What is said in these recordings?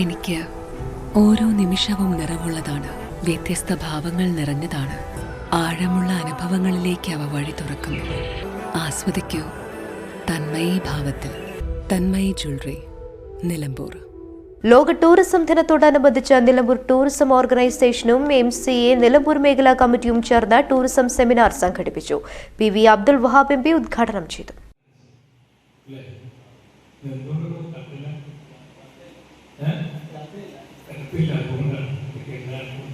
എനിക്ക് ഓരോ നിമിഷവും നിറവുള്ളതാണ്. വ്യത്യസ്ത ഭാവങ്ങൾ നിറഞ്ഞതാണ്. ആഴമുള്ള അനുഭവങ്ങളിലേക്ക് അവ വഴി തുറക്കുന്നു. ആസ്വദിക്കൂ. തന്മയി ഭാവത്തിൽ. തന്മയി ജ്വല്ലറി. നിലമ്പൂർ. ലോക ടൂറിസം ദിനത്തോടനുബന്ധിച്ച് നിലമ്പൂർ ടൂറിസം ഓർഗനൈസേഷനും എം സി എ നിലമ്പൂർ മേഖലാ കമ്മിറ്റിയും ചേർന്ന് ടൂറിസം സെമിനാർ സംഘടിപ്പിച്ചു. P V Abdul Wahab M P ഉദ്ഘാടനം ചെയ്തു. കത്തില്ല? അതുകൊണ്ടാണ്. എല്ലാവർക്കും.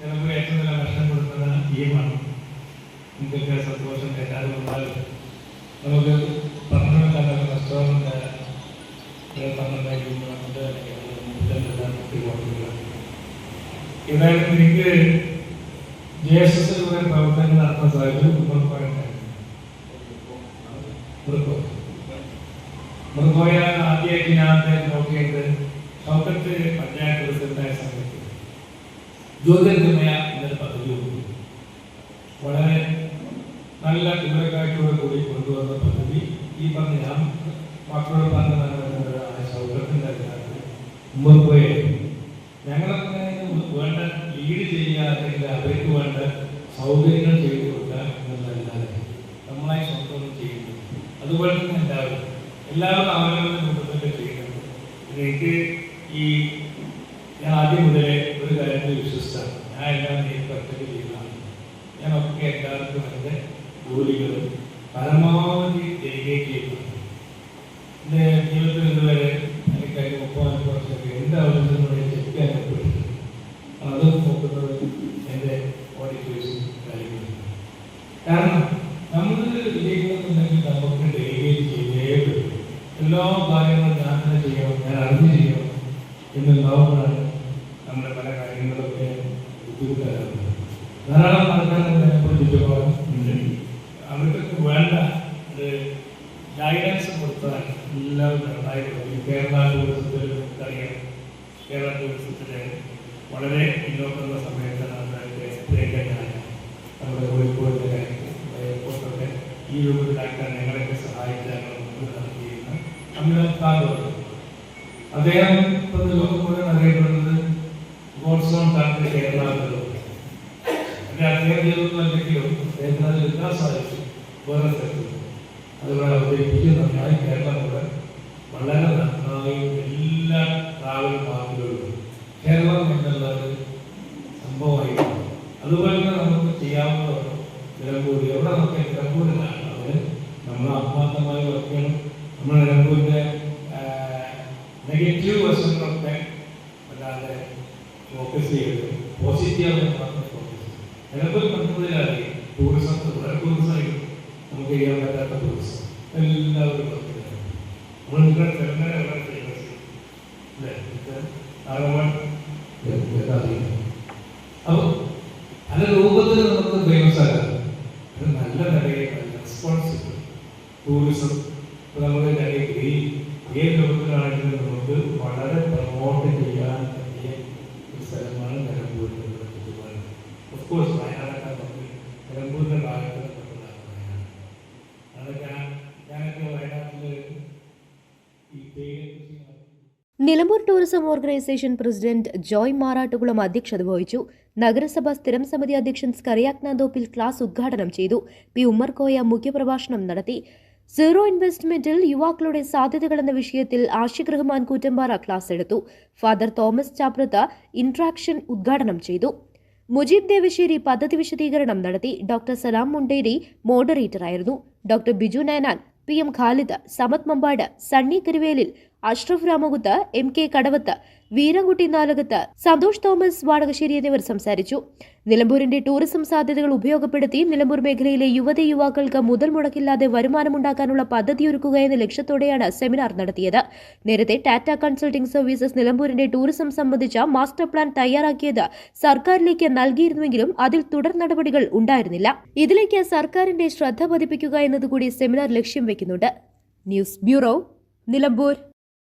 നമുക്ക് ഏറ്റവും നല്ല ഭക്ഷണം കൊടുക്കുന്ന ടീമാണ്. എന്തൊക്കെ സന്തോഷം കേട്ടാലും ഉണ്ടാകും നമുക്ക് പന്ത്രണ്ട് റെസ്റ്റോറന്റ് ഏതായാലും എനിക്ക് ജെ എസ് എസ് പ്രവർത്തനങ്ങൾ നടത്താൻ സാധിച്ചു. ഉമ്മർക്കോയുണ്ടായിരുന്നു മൃഗോ ആദ്യമായിട്ട് ഞാൻ അദ്ദേഹം നോക്കിയത് ഷൗക്കത്ത് പഞ്ചായത്ത് പ്രസിഡന്റായ സമയത്ത് ജ്യോതിർഗമയ എന്നൊരു പദ്ധതി വളരെ നല്ല ഇവരക്കാഴ്ചയോട് കൂടി കൊണ്ടുവന്ന പദ്ധതി. ഈ പറഞ്ഞ ഞാൻ മക്കളോട് പറഞ്ഞതാണ് ഷൗക്കത്തിന്റെ അധികാരത്തിൽ മുൻപോയെ ഞങ്ങളൊക്കെ വേണ്ട ലീഡ് ചെയ്യുക അല്ലെങ്കിൽ അവർക്ക് വേണ്ട സൗകര്യങ്ങൾ ചെയ്തു കൊടുക്കുക എന്നുള്ളതല്ലാതെ നമ്മളായി സ്വന്തം ഒന്നും ചെയ്യുന്നു അതുപോലെ തന്നെ എല്ലാവരും എല്ലാവരും അവരവരുടെ കുടുംബത്തിൽ ചെയ്യുന്നുണ്ട്. പിന്നെ എനിക്ക് ഈ ഞാൻ ആദ്യം മുതലേ ഒരു കാര്യത്തിൽ വിശ്വസിച്ചാണ്. ഞാൻ എല്ലാം നീ പെർഫെക്റ്റ് ചെയ്യുന്നതാണ് ഒക്കെ എല്ലാവർക്കും എന്റെ ജോലികളും പരമാവധി ഡെലിഗേറ്റ് ചെയ്യുന്നു എന്റെ ജീവിതത്തിൽ ഇതുവരെ എനിക്ക് അതിന് മുപ്പത് വർഷമൊക്കെ എന്ത് ആവശ്യത്തിനോട് ചെയ്യാൻ അതും നോക്കുന്നത് എന്റെ ഓഡിറ്റേഴ്സും കാര്യങ്ങളും. കാരണം എല്ലാ കാര്യങ്ങളും ഞാൻ തന്നെ ചെയ്യണം ഞാൻ അറിഞ്ഞ് ചെയ്യണം എന്നുണ്ടാവുമ്പോഴാണ് നമ്മുടെ പല കാര്യങ്ങളൊക്കെ ബുദ്ധിമുട്ടാകുന്നത് ധാരാളം ആൾക്കാരെ ചുറ്റുപാടും ഉണ്ട് അവർക്കൊക്കെ വേണ്ട ഒരു ഗൈഡൻസ് കൊടുത്താൽ എല്ലാവരും നന്നായി കേരള ടൂറിസത്തിൽ നമുക്കറിയാം കേരള ടൂറിസത്തിലെ വളരെ പിന്നോട്ടുള്ള സമയത്താണ് എക്സ്പ്ലെയിൻ നമ്മുടെ കോഴിക്കോടിന്റെ എയർപോർട്ടൊക്കെ ഈ രൂപത്തിലാക്കാൻ ഞങ്ങളെയൊക്കെ സഹായിച്ചാണ് നമുക്ക് നടത്തിയിരുന്ന താഗോർ അദ്ദേഹം ഇപ്പോഴത്തെ ലോകം മുഴുവൻ അറിയപ്പെടുന്നത് ഗോഡ്സോൺ താങ്കൾ കേരളത്തിലോ പിന്നെ അദ്ദേഹം അല്ലെങ്കിലും അദ്ദേഹത്തിന് എല്ലാ സാധിച്ചു അതുപോലെ അവതരിപ്പിച്ച് നന്നായി കേരളം കൂടെ വളരെ നന്നായി എല്ലാ ട്രാവൽ മാർക്കുകളിലും കേരളം എന്നുള്ളത് സംഭവമായി അതുപോലെ തന്നെ നമുക്ക് ചെയ്യാവുന്നതാണ് നിലമ്പൂർ എവിടെ നമുക്ക് നിലമ്പൂരിലാണ് അവർ നമ്മൾ ആത്മാർത്ഥമായി വർക്ക് നമ്മൾ നിലമ്പൂരിന്റെ നെഗറ്റീവ് വശങ്ങളൊക്കെ അല്ലാതെ ഫോക്കസ് ചെയ്യരുത് പോസിറ്റീവ് മാത്രം ഫോക്കസ് ചെയ്യും നിലമ്പൂർ കണ്ടുപിടിച്ചാൽ ടൂറിസം ഇവിടെ ടൂറിസം നമുക്ക് ചെയ്യാൻ പറ്റാത്ത ടൂറിസം എല്ലാവരും നിങ്ങളുടെ തെരഞ്ഞെടുപ്പ് എവിടെ ഫേമസ് അല്ലേ? ആഗമൻ അപ്പോൾ പല രൂപത്തിൽ നമുക്ക് ഫേമസ് ആകാം നല്ല നിലയിൽ റെസ്പോൺസിബിൾ ടൂറിസം ഈ ഏത് രൂപത്തിലാണെങ്കിലും നമുക്ക് വളരെ പ്രൊമോട്ട് ചെയ്യാൻ പറ്റിയ ഒരു സ്ഥലമാണ് നിലമ്പൂർ ചുറ്റുപാട് ഓഫ് കോഴ്സ് വയനാടൊക്കെ നമുക്ക് നിലമ്പൂരിന്റെ ഭാഗത്ത് ഈ Nilambur tourism organisation president Joy Marattukulam അധ്യക്ഷത വഹിച്ചു. നഗരസഭ സ്ഥിരം സമിതി അധ്യക്ഷൻ സ്കറിയാക്നാന്തോപ്പിൽ ക്ലാസ് ഉദ്ഘാടനം ചെയ്തു. പി ഉമ്മർകോയ മുഖ്യപ്രഭാഷണം നടത്തി. സീറോ ഇൻവെസ്റ്റ്മെന്റിൽ യുവാക്കളുടെ സാധ്യതകൾ എന്ന വിഷയത്തിൽ ആഷിഖ് റഹ്മാൻ കൂറ്റമ്പാറ ക്ലാസ് എടുത്തു. ഫാദർ തോമസ് ചാപ്രത്ത ഇൻട്രാക്ഷൻ ഉദ്ഘാടനം ചെയ്തു. മുജീബ് ദേവശേരി പദ്ധതി വിശദീകരണം നടത്തി. ഡോക്ടർ സലാം മുണ്ടേരി മോഡറേറ്റർ ആയിരുന്നു doctor Biju Nainan P M Khalid Samad Mambad Sunny Karuvelil Ashraf Ramakuth M K Kadavath Veerankutty Nalakath Santhosh Thomas Vadakkassery എന്നിവർ സംസാരിച്ചു. നിലമ്പൂരിന്റെ ടൂറിസം സാധ്യതകൾ ഉപയോഗപ്പെടുത്തി നിലമ്പൂർ മേഖലയിലെ യുവതി യുവാക്കൾക്ക് മുതൽ മുടക്കില്ലാതെ വരുമാനമുണ്ടാക്കാനുള്ള പദ്ധതിയൊരുക്കുക എന്ന ലക്ഷ്യത്തോടെയാണ് സെമിനാർ നടത്തിയത്. നേരത്തെ ടാറ്റ കൺസൾട്ടിംഗ് സർവീസസ് നിലമ്പൂരിന്റെ ടൂറിസം സംബന്ധിച്ച മാസ്റ്റർ പ്ലാൻ തയ്യാറാക്കിയത് സർക്കാരിലേക്ക് നൽകിയിരുന്നുവെങ്കിലും അതിൽ തുടർ നടപടികൾ ഉണ്ടായിരുന്നില്ല. ഇതിലേക്ക് സർക്കാരിന്റെ ശ്രദ്ധ പതിപ്പിക്കുക എന്നതുകൂടി സെമിനാർ ലക്ഷ്യം വെക്കുന്നുണ്ട്. News bureau Nilambur.